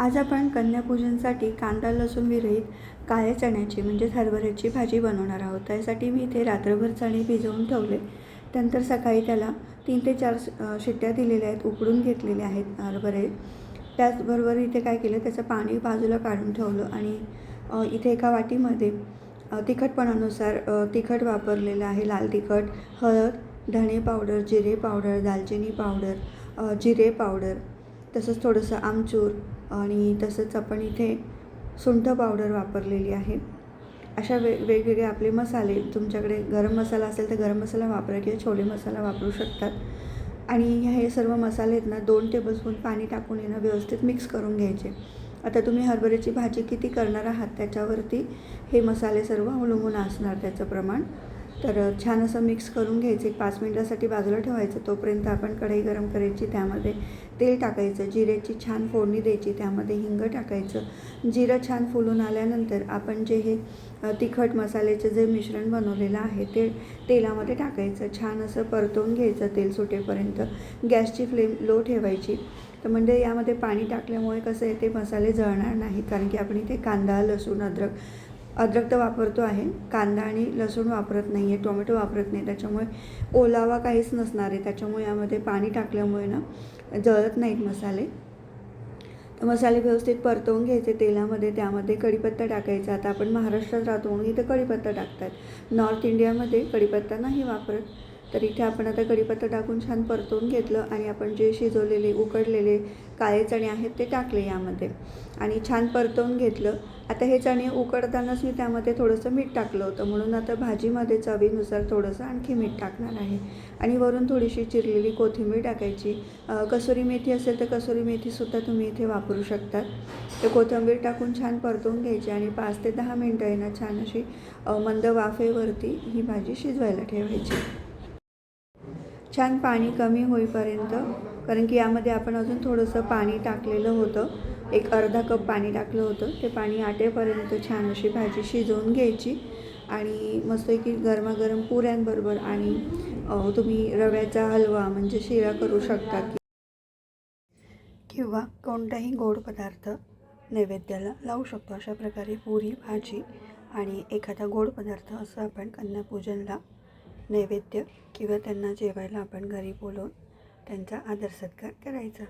आज आपण कन्यापूजनसाठी कांदा लसूण विरहित काळ्या चण्याची म्हणजेच हरभऱ्याची भाजी बनवणार आहोत. त्यासाठी मी इथे रात्रभर चणे भिजवून ठेवले. त्यानंतर सकाळी त्याला तीन ते चार शिट्ट्या दिलेल्या आहेत उकडून घेतलेले आहेत हरभरे. त्याचबरोबर इथे काय केलं त्याचं पाणी बाजूला काढून ठेवलं आणि इथे एका वाटीमध्ये तिखटपणानुसार तिखट वापरलेलं आहे लाल तिखट हळद धणे पावडर जिरे पावडर दालचिनी पावडर जिरे पावडर. तसंच थोडंसं आमचूर आणि तसंच आपण इथे सुंठ पावडर वापरलेली आहे. अशा वे वेगवेगळे आपले मसाले तुमच्याकडे गरम मसाला असेल तर गरम मसाला वापरा किंवा छोले मसाला वापरू शकतात. आणि हे सर्व मसाले आहेत ना दोन टेबलस्पून पाणी टाकून येणं व्यवस्थित मिक्स करून घ्यायचे. आता तुम्ही हरभऱ्याची भाजी किती करणार आहात त्याच्यावरती हे मसाले सर्व अवलंबून असणार त्याचं प्रमाण. तर छान असं मिक्स करून घ्यायचं. एक पाच मिनटासाठी बाजूला ठेवायचं. तोपर्यंत आपण कढई गरम करायची. त्यामध्ये तेल टाकायचं. जिऱ्याची छान फोडणी द्यायची. त्यामध्ये हिंग टाकायचं. जिरं छान फुलून आल्यानंतर आपण जे हे तिखट मसाल्याचं जे मिश्रण बनवलेलं आहे ते तेलामध्ये टाकायचं. छान असं परतवून घ्यायचं तेल सुटेपर्यंत. गॅसची फ्लेम लो ठेवायची. तर म्हणजे यामध्ये पाणी टाकल्यामुळे कसं आहे ते मसाले जळणार नाही कारण की आपण इथे कांदा लसूण अद्रक अद्रक तर वापरतो आहे. कांदा आणि लसूण वापरत नाही आहे टोमॅटो वापरत नाही. त्याच्यामुळे ओलावा काहीच नसणार आहे. त्याच्यामुळे यामध्ये पाणी टाकल्यामुळे ना जळत नाहीत मसाले. तर मसाले व्यवस्थित परतवून घ्यायचे तेलामध्ये. त्यामध्ये कढीपत्ता टाकायचा. आता आपण महाराष्ट्रात राहतो म्हणून इथे कढीपत्ता टाकतात. नॉर्थ इंडियामध्ये कढीपत्ता नाही वापरत. तर इथे आपण आता कढीपत्ता टाकून छान परतून घेतलं आणि आपण जे शिजवलेले उकडलेले काळे चणे आहेत ते टाकले यामध्ये. आणि छान परतवून घेतलं. आता हे चणे उकडतानाच मी त्यामध्ये थोडंसं मीठ टाकलं होतं. म्हणून आता भाजीमध्ये चवीनुसार थोडंसं आणखी मीठ टाकणार आहे. आणि वरून थोडीशी चिरलेली कोथिंबीर टाकायची. कसुरी मेथी असेल तर कसुरी मेथीसुद्धा तुम्ही इथे वापरू शकतात. तर कोथिंबीर टाकून छान परतवून घ्यायची आणि पाच ते दहा मिनटं आहे ना छान अशी मंद वाफेवरती ही भाजी शिजवायला ठेवायची. छान पाणी कमी होईपर्यंत कारण की यामध्ये आपण अजून थोडंसं पाणी टाकलेलं होतं. एक अर्धा कप पाणी टाकलं होतं. ते पाणी आटेपर्यंत छान अशी भाजी शिजवून घ्यायची आणि मस्तपैकी गरमागरम पुऱ्यांबरोबर आणि तुम्ही रव्याचा हलवा म्हणजे शिरा करू शकता की किंवा कोणताही गोड पदार्थ नैवेद्याला लावू शकतो. अशा प्रकारे पुरी भाजी आणि एखादा गोड पदार्थ असं आपण कन्यापूजनला नैवेद्य किंवा त्यांना जेवायला आपण घरी बोलवून त्यांचा आदर सत्कार करायचा.